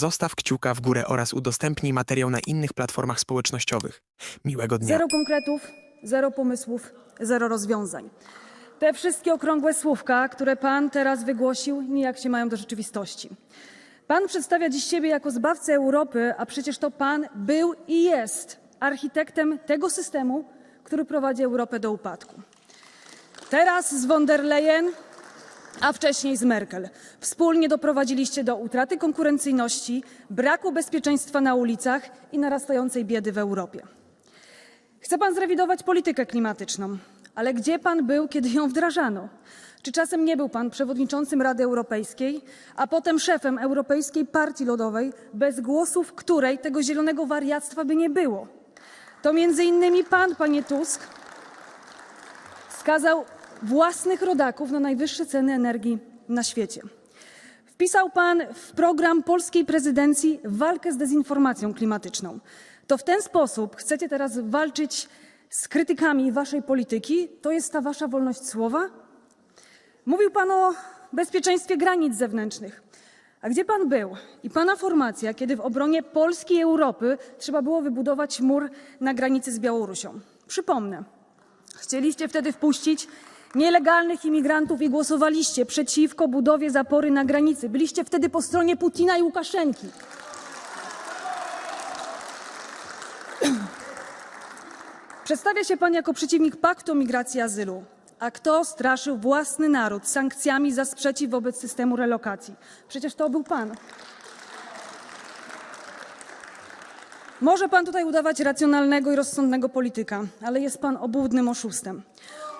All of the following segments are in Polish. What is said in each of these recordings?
Zostaw kciuka w górę oraz udostępnij materiał na innych platformach społecznościowych. Miłego dnia. Zero konkretów, zero pomysłów, zero rozwiązań. Te wszystkie okrągłe słówka, które pan teraz wygłosił, nijak się mają do rzeczywistości. Pan przedstawia dziś siebie jako zbawcę Europy, a przecież to pan był i jest architektem tego systemu, który prowadzi Europę do upadku. Teraz z von der Leyen, a wcześniej z Merkel. Wspólnie doprowadziliście do utraty konkurencyjności, braku bezpieczeństwa na ulicach i narastającej biedy w Europie. Chce pan zrewidować politykę klimatyczną, ale gdzie pan był, kiedy ją wdrażano? Czy czasem nie był pan przewodniczącym Rady Europejskiej, a potem szefem Europejskiej Partii Ludowej, bez głosów której tego zielonego wariactwa by nie było? To między innymi pan, panie Tusk, skazał własnych rodaków na najwyższe ceny energii na świecie. Wpisał pan w program polskiej prezydencji walkę z dezinformacją klimatyczną. To w ten sposób chcecie teraz walczyć z krytykami waszej polityki? To jest ta wasza wolność słowa? Mówił pan o bezpieczeństwie granic zewnętrznych. A gdzie pan był i pana formacja, kiedy w obronie Polski i Europy trzeba było wybudować mur na granicy z Białorusią? Przypomnę, Chcieliście wtedy wpuścić nielegalnych imigrantów i głosowaliście przeciwko budowie zapory na granicy. Byliście wtedy po stronie Putina i Łukaszenki. Przedstawia się pan jako przeciwnik paktu migracji i azylu. A kto straszył własny naród sankcjami za sprzeciw wobec systemu relokacji? Przecież to był pan. Może pan tutaj udawać racjonalnego i rozsądnego polityka, ale jest pan obłudnym oszustem.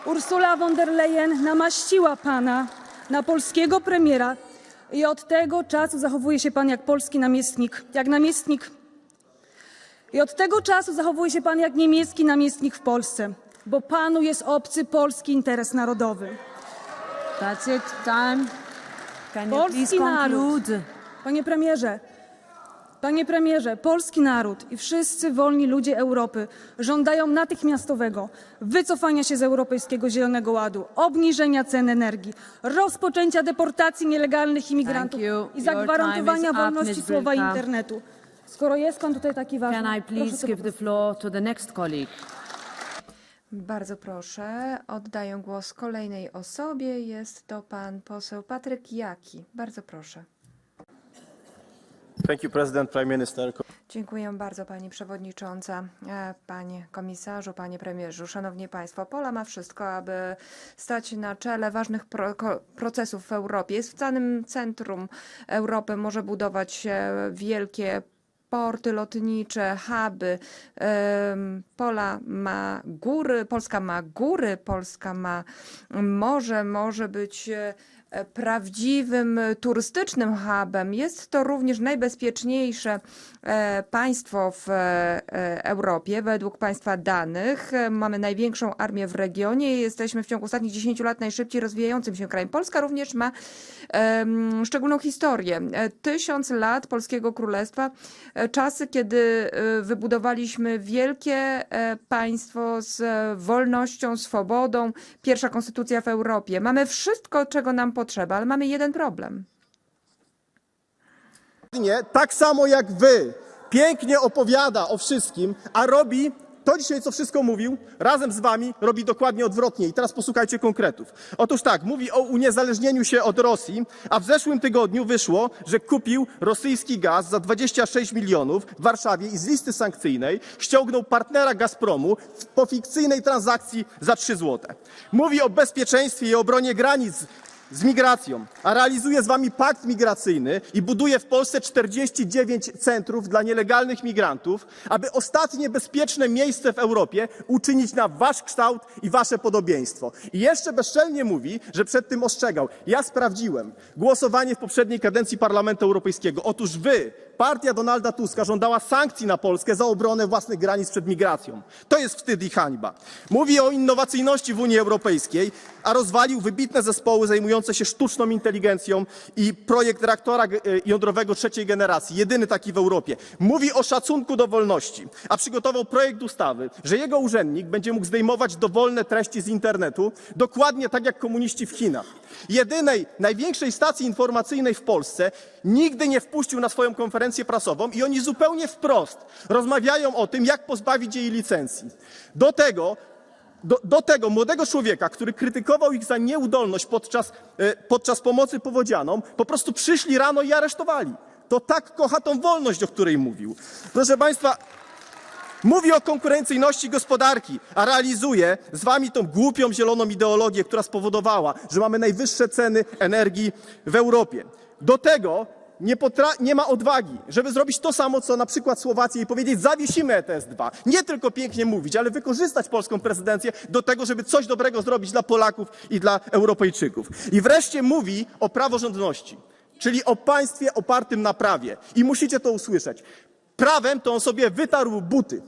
Ursula von der Leyen namaściła pana na polskiego premiera i od tego czasu zachowuje się pan jak polski namiestnik, jak namiestnik. I od tego czasu zachowuje się pan jak niemiecki namiestnik w Polsce, bo panu jest obcy polski interes narodowy. That's it. Time. Can you please Polski naród. conclude? Panie premierze, panie premierze, polski naród i wszyscy wolni ludzie Europy żądają natychmiastowego wycofania się z Europejskiego Zielonego Ładu, obniżenia cen energii, rozpoczęcia deportacji nielegalnych imigrantów you. i Your time zagwarantowania is up, wolności Ms. słowa i internetu. Skoro jest pan tutaj taki ważny, Can I proszę please give the floor to the next colleague? Bardzo proszę, oddaję głos kolejnej osobie. Jest to pan poseł Patryk Jaki. Bardzo proszę. Thank you, President, Prime Minister. Dziękuję bardzo pani przewodnicząca, e, panie komisarzu, panie premierzu. Szanowni państwo, Pola ma wszystko, aby stać na czele ważnych pro, procesów w Europie. Jest w samym centrum Europy, może budować wielkie porty lotnicze, huby. Pola ma góry, Polska ma góry, Polska ma morze, może być e, prawdziwym turystycznym hubem. Jest to również najbezpieczniejsze e, państwo w e, Europie. Według państwa danych mamy największą armię w regionie i jesteśmy w ciągu ostatnich 10 lat najszybciej rozwijającym się krajem. Polska również ma szczególną historię. Tysiąc lat Polskiego Królestwa, e, czasy, kiedy wybudowaliśmy wielkie państwo z wolnością, swobodą, pierwsza konstytucja w Europie. Mamy wszystko, czego nam potrzeba, ale mamy jeden problem. Tak samo jak wy, pięknie opowiada o wszystkim, a robi to dzisiaj, co wszystko mówił, razem z wami robi dokładnie odwrotnie. I teraz posłuchajcie konkretów. Otóż tak, mówi o uniezależnieniu się od Rosji, a w zeszłym tygodniu wyszło, że kupił rosyjski gaz za 26 milionów w Warszawie i z listy sankcyjnej ściągnął partnera Gazpromu po fikcyjnej transakcji za 3 złote. Mówi o bezpieczeństwie i obronie granic z migracją, a realizuje z wami pakt migracyjny i buduje w Polsce 49 centrów dla nielegalnych migrantów, aby ostatnie bezpieczne miejsce w Europie uczynić na wasz kształt i wasze podobieństwo. I jeszcze bezczelnie mówi, że przed tym ostrzegał. Ja sprawdziłem głosowanie w poprzedniej kadencji Parlamentu Europejskiego. Otóż wy, partia Donalda Tuska, żądała sankcji na Polskę za obronę własnych granic przed migracją. To jest wstyd i hańba. Mówi o innowacyjności w Unii Europejskiej, a rozwalił wybitne zespoły zajmujące się sztuczną inteligencją i projekt reaktora e, jądrowego trzeciej generacji, jedyny taki w Europie. Mówi o szacunku do wolności, a przygotował projekt ustawy, że jego urzędnik będzie mógł zdejmować dowolne treści z internetu, dokładnie tak jak komuniści w Chinach. Jedynej, największej stacji informacyjnej w Polsce nigdy nie wpuścił na swoją konferencję konferencję prasową i oni zupełnie wprost rozmawiają o tym, jak pozbawić jej licencji. Do tego do, do tego młodego człowieka, który krytykował ich za nieudolność podczas, e, podczas pomocy powodzianom, po prostu przyszli rano i aresztowali. To tak kocha tą wolność, o której mówił. Proszę Państwa, mówi o konkurencyjności gospodarki, a realizuje z Wami tą głupią zieloną ideologię, która spowodowała, że mamy najwyższe ceny energii w Europie. Do tego nie, nie ma odwagi, żeby zrobić to samo, co na przykład Słowacja i powiedzieć, zawiesimy ETS-2. Nie tylko pięknie mówić, ale wykorzystać polską prezydencję do tego, żeby coś dobrego zrobić dla Polaków i dla Europejczyków. I wreszcie mówi o praworządności, czyli o państwie opartym na prawie. I musicie to usłyszeć. Prawem to on sobie wytarł buty.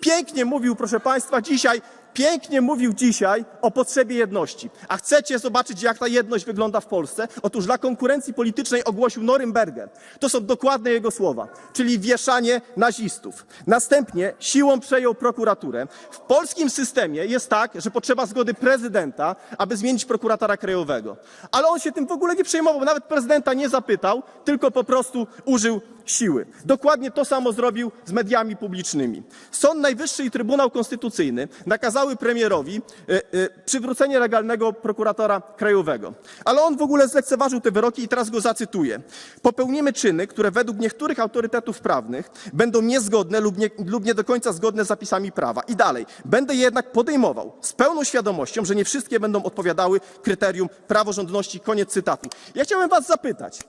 Pięknie mówił, proszę Państwa, dzisiaj, pięknie mówił dzisiaj o potrzebie jedności. A chcecie zobaczyć, jak ta jedność wygląda w Polsce? Otóż dla konkurencji politycznej ogłosił Norymberger. To są dokładne jego słowa, czyli wieszanie nazistów. Następnie siłą przejął prokuraturę. W polskim systemie jest tak, że potrzeba zgody prezydenta, aby zmienić prokuratora krajowego. Ale on się tym w ogóle nie przejmował, nawet prezydenta nie zapytał, tylko po prostu użył siły. Dokładnie to samo zrobił z mediami publicznymi. Sąd Najwyższy i Trybunał Konstytucyjny nakazały premierowi e, e, przywrócenie legalnego prokuratora krajowego. Ale on w ogóle zlekceważył te wyroki i teraz go zacytuję. Popełnimy czyny, które według niektórych autorytetów prawnych będą niezgodne lub nie, lub nie do końca zgodne z zapisami prawa. I dalej. Będę je jednak podejmował z pełną świadomością, że nie wszystkie będą odpowiadały kryterium praworządności. Koniec cytatu. Ja chciałem was zapytać,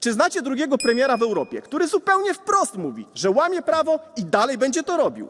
czy znacie drugiego premiera w Europie, który zupełnie wprost mówi, że łamie prawo i dalej będzie to robił?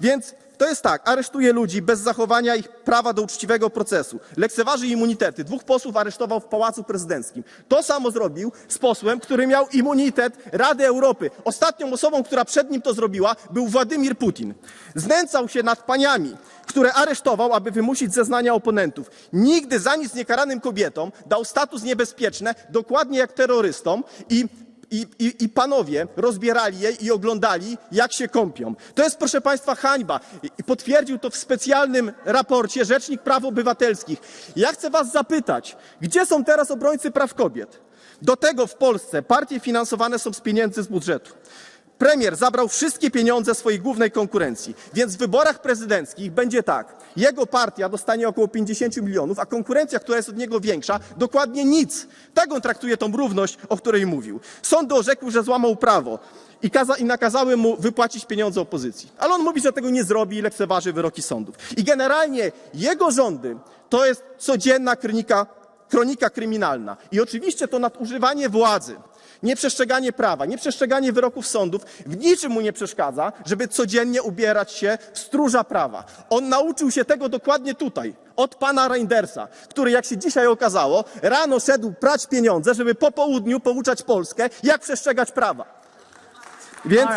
Więc to jest tak, aresztuje ludzi bez zachowania ich prawa do uczciwego procesu, lekceważy immunitety. Dwóch posłów aresztował w Pałacu Prezydenckim. To samo zrobił z posłem, który miał immunitet Rady Europy. Ostatnią osobą, która przed nim to zrobiła, był Władimir Putin. Znęcał się nad paniami, które aresztował, aby wymusić zeznania oponentów. Nigdy za nic niekaranym kobietom dał status niebezpieczny, dokładnie jak terrorystom i i, i, I panowie rozbierali je i oglądali, jak się kąpią. To jest, proszę Państwa, hańba. I- potwierdził to w specjalnym raporcie Rzecznik Praw Obywatelskich. Ja chcę Was zapytać, gdzie są teraz obrońcy praw kobiet? Do tego w Polsce partie finansowane są z pieniędzy z budżetu. Premier zabrał wszystkie pieniądze swojej głównej konkurencji, więc w wyborach prezydenckich będzie tak. Jego partia dostanie około 50 milionów, a konkurencja, która jest od niego większa, dokładnie nic. Tak on traktuje tą równość, o której mówił. Sądy orzekły, że złamał prawo i, kaza- i nakazały mu wypłacić pieniądze opozycji. Ale on mówi, że tego nie zrobi i lekceważy wyroki sądów. I generalnie jego rządy to jest codzienna kronika, kronika kryminalna. I oczywiście to nadużywanie władzy nieprzestrzeganie prawa, nieprzestrzeganie wyroków sądów w niczym mu nie przeszkadza, żeby codziennie ubierać się w stróża prawa. On nauczył się tego dokładnie tutaj, od pana Reindersa, który, jak się dzisiaj okazało, rano szedł prać pieniądze, żeby po południu pouczać Polskę, jak przestrzegać prawa. Więc.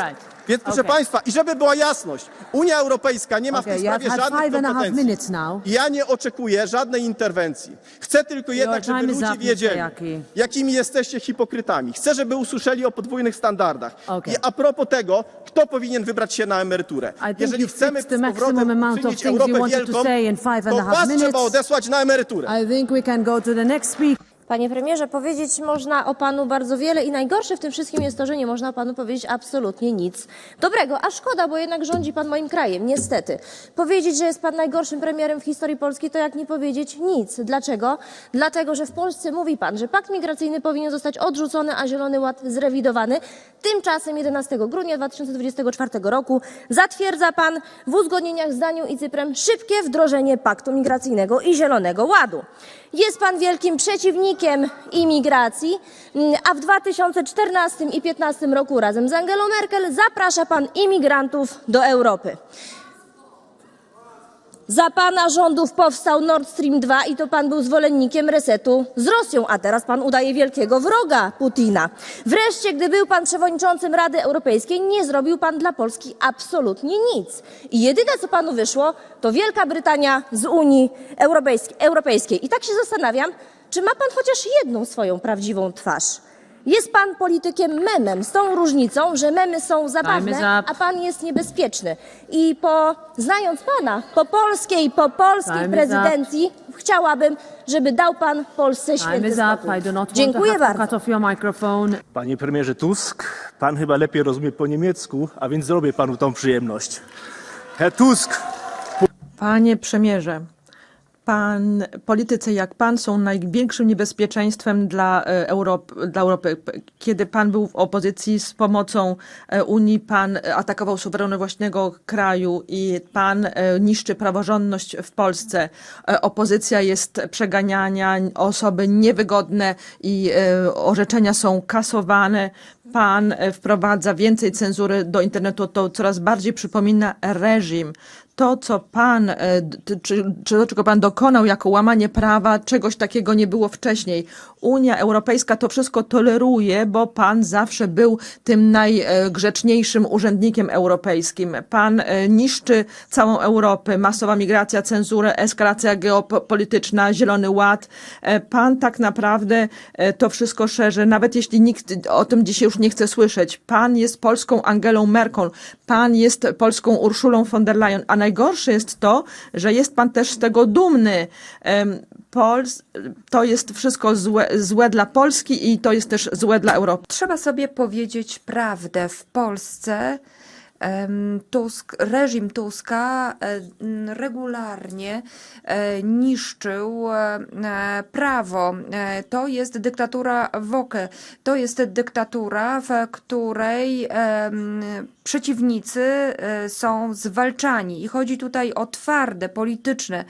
Więc proszę Okay. Państwa, i żeby była jasność, Unia Europejska nie ma w Okay, tej you have sprawie had żadnych five and a half kompetencji. now. Ja nie oczekuję żadnej interwencji. Chcę tylko jednak, żeby time is ludzie up, Mr. wiedzieli, Jaki. jakimi jesteście hipokrytami. Chcę, żeby usłyszeli o podwójnych standardach. Okay. I a propos tego, kto powinien wybrać się na emeryturę. I think Jeżeli chcemy fixed the z powrotem maximum amount of uczynić things you Europę wanted to wielką, say in five and a to half was minutes. trzeba odesłać na emeryturę. I think we can go to the next speaker. Panie premierze, powiedzieć można o panu bardzo wiele i najgorsze w tym wszystkim jest to, że nie można panu powiedzieć absolutnie nic dobrego. A szkoda, bo jednak rządzi pan moim krajem, niestety. Powiedzieć, że jest pan najgorszym premierem w historii Polski, to jak nie powiedzieć nic. Dlaczego? Dlatego, że w Polsce mówi pan, że pakt migracyjny powinien zostać odrzucony, a Zielony Ład zrewidowany. Tymczasem 11 grudnia 2024 roku zatwierdza pan w uzgodnieniach z Danią i Cyprem szybkie wdrożenie paktu migracyjnego i Zielonego Ładu. Jest pan wielkim przeciwnikiem imigracji, mm, a w 2014 i 2015 roku razem z Angelą Merkel zaprasza pan imigrantów do Europy. Za pana rządów powstał Nord Stream 2 i to pan był zwolennikiem resetu z Rosją, a teraz pan udaje wielkiego wroga Putina. Wreszcie, gdy był pan przewodniczącym Rady Europejskiej, nie zrobił pan dla Polski absolutnie nic. I jedyne, co panu wyszło, to Wielka Brytania z Unii. Europejskiej. I tak się zastanawiam, czy ma pan chociaż jedną swoją prawdziwą twarz. Jest pan politykiem memem, z tą różnicą, że memy są zabawne, up. a pan jest niebezpieczny. I po, znając pana, po polskiej, po polskiej is prezydencji, chciałabym, żeby dał pan Polsce Time święty is up. spokój. I do not want Dziękuję to have to bardzo. cut off your microphone. Panie premierze Tusk, pan chyba lepiej rozumie po niemiecku, a więc zrobię panu tą przyjemność. Herr Tusk, Panie premierze, pan, politycy jak pan są największym niebezpieczeństwem dla, e, Europy, dla Europy. Kiedy pan był w opozycji z pomocą e, Unii, pan e, atakował suwerenność własnego kraju i pan niszczy praworządność w Polsce. Opozycja jest przeganiania, osoby niewygodne i orzeczenia są kasowane. Pan wprowadza więcej cenzury do internetu, to coraz bardziej przypomina reżim to, co pan, e, czy, czy czego pan dokonał jako łamanie prawa, czegoś takiego nie było wcześniej. Unia Europejska to wszystko toleruje, bo pan zawsze był tym najgrzeczniejszym urzędnikiem europejskim. Pan e, niszczy całą Europę, masowa migracja, cenzurę, eskalacja geopolityczna, zielony ład. E, Pan tak naprawdę to wszystko szerzy, nawet jeśli nikt o tym dzisiaj już nie chce słyszeć. Pan jest polską Angelą Merkel, pan jest polską Urszulą von der Leyen, a najgorsze jest to, że jest pan też z tego dumny. Pols to jest wszystko złe, złe dla Polski i to jest też złe dla Europy. Trzeba sobie powiedzieć prawdę. W Polsce Tusk, reżim Tuska regularnie e, niszczył e, prawo. E, To jest dyktatura Woke. To jest dyktatura, w której przeciwnicy są zwalczani. I chodzi tutaj o twarde, polityczne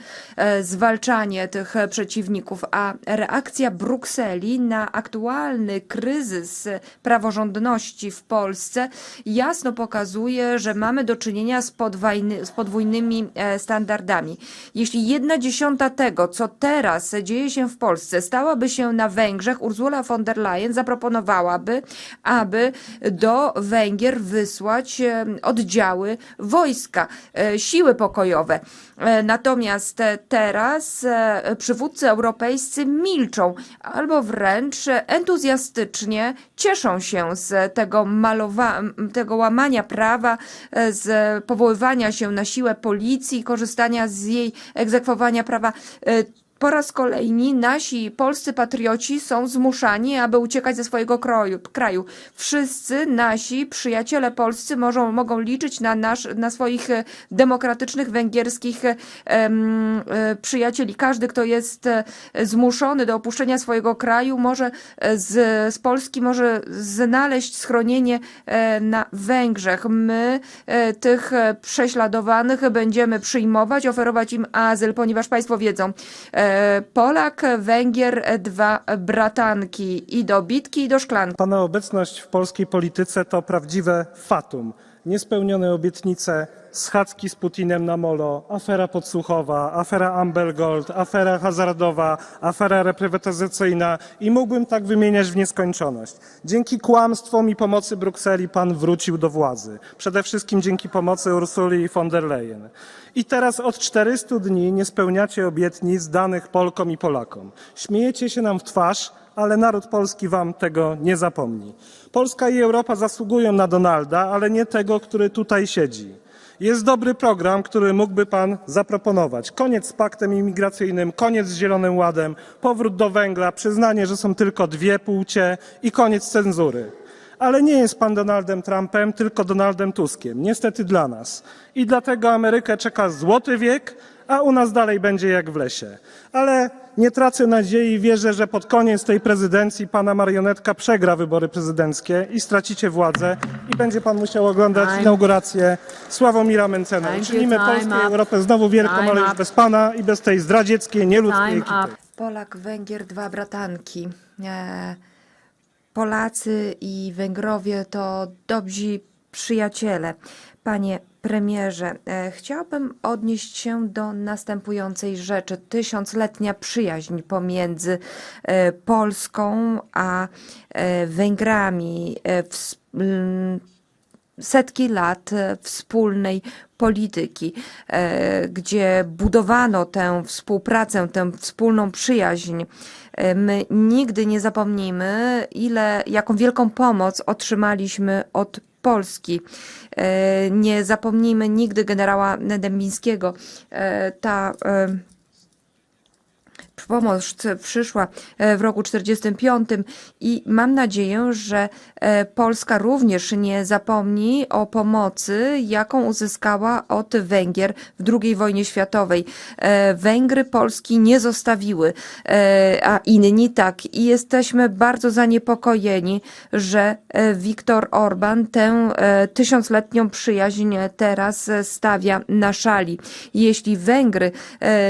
zwalczanie tych przeciwników, a reakcja Brukseli na aktualny kryzys praworządności w Polsce jasno pokazuje, że mamy do czynienia z, podwajny, z podwójnymi e, standardami. Jeśli jedna dziesiąta tego, co teraz dzieje się w Polsce, stałaby się na Węgrzech, Ursula von der Leyen zaproponowałaby, aby do Węgier wysłać e, oddziały wojska, e, siły pokojowe. Natomiast teraz przywódcy europejscy milczą albo wręcz entuzjastycznie cieszą się z tego malowa- tego łamania prawa, e, z powoływania się na siłę policji, korzystania z jej egzekwowania prawa. Po raz kolejny nasi polscy patrioci są zmuszani, aby uciekać ze swojego kroju, kraju. Wszyscy nasi przyjaciele polscy mogą, mogą liczyć na, nasz, na swoich e, demokratycznych węgierskich em, e, przyjacieli. Każdy, kto jest e, zmuszony do opuszczenia swojego kraju, może z, z Polski może znaleźć schronienie na Węgrzech. My tych prześladowanych będziemy przyjmować, oferować im azyl, ponieważ Państwo wiedzą, Polak, Węgier, dwa bratanki i do bitki, i do szklanki. Pana obecność w polskiej polityce to prawdziwe fatum. Niespełnione obietnice, schadzki z Putinem na molo, afera podsłuchowa, afera Amber Gold, afera hazardowa, afera reprywatyzacyjna i mógłbym tak wymieniać w nieskończoność. Dzięki kłamstwom i pomocy Brukseli pan wrócił do władzy. Przede wszystkim dzięki pomocy Ursuli von der Leyen. I teraz od 400 dni nie spełniacie obietnic danych Polkom i Polakom. Śmiejecie się nam w twarz, ale naród polski wam tego nie zapomni. Polska i Europa zasługują na Donalda, ale nie tego, który tutaj siedzi. Jest dobry program, który mógłby pan zaproponować. Koniec z paktem imigracyjnym, koniec z Zielonym Ładem, powrót do węgla, przyznanie, że są tylko dwie płcie i koniec cenzury. Ale nie jest pan Donaldem Trumpem, tylko Donaldem Tuskiem. Niestety dla nas. I dlatego Amerykę czeka złoty wiek, a u nas dalej będzie jak w lesie. Ale nie tracę nadziei, wierzę, że pod koniec tej prezydencji pana marionetka przegra wybory prezydenckie i stracicie władzę i będzie pan musiał oglądać Time. inaugurację Sławomira Mencena. Thank Uczynimy Polskę i. Europę znowu wielką, Time ale już up. bez pana i bez tej zdradzieckiej, nieludzkiej Time ekipy. up. Polak, Węgier, dwa bratanki. E, Polacy i Węgrowie to dobrzy przyjaciele. Panie premierze, e, chciałabym odnieść się do następującej rzeczy. Tysiącletnia przyjaźń pomiędzy e, Polską a e, Węgrami. Mm, setki lat wspólnej polityki, gdzie budowano tę współpracę, tę wspólną przyjaźń. My nigdy nie zapomnimy, ile, jaką wielką pomoc otrzymaliśmy od Polski. E, Nie zapomnijmy nigdy generała Dębińskiego. E, Ta e, pomoc przyszła e, w roku 45 i mam nadzieję, że e, Polska również nie zapomni o pomocy, jaką uzyskała od Węgier w II wojnie światowej. E, Węgry Polski nie zostawiły, a inni tak. I jesteśmy bardzo zaniepokojeni, że Viktor Orban tę tysiącletnią przyjaźń teraz stawia na szali. Jeśli Węgry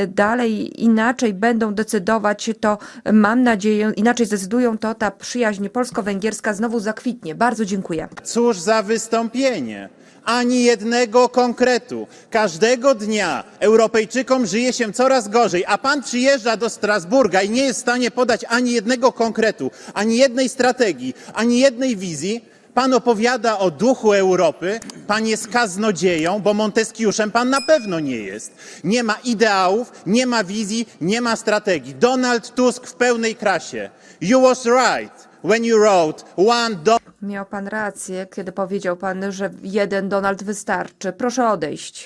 dalej inaczej będą decydować, to mam nadzieję, inaczej zdecydują, to ta przyjaźń polsko-węgierska znowu zakwitnie. Bardzo dziękuję. Cóż za wystąpienie! Ani jednego konkretu. Każdego dnia Europejczykom żyje się coraz gorzej, a pan przyjeżdża do Strasburga i nie jest w stanie podać ani jednego konkretu, ani jednej strategii, ani jednej wizji. Pan opowiada o duchu Europy, pan jest kaznodzieją, bo Monteskiuszem pan na pewno nie jest. Nie ma ideałów, nie ma wizji, nie ma strategii. Donald Tusk w pełnej krasie. You was right when you wrote one Miał pan rację, kiedy powiedział pan, że jeden Donald wystarczy. Proszę odejść.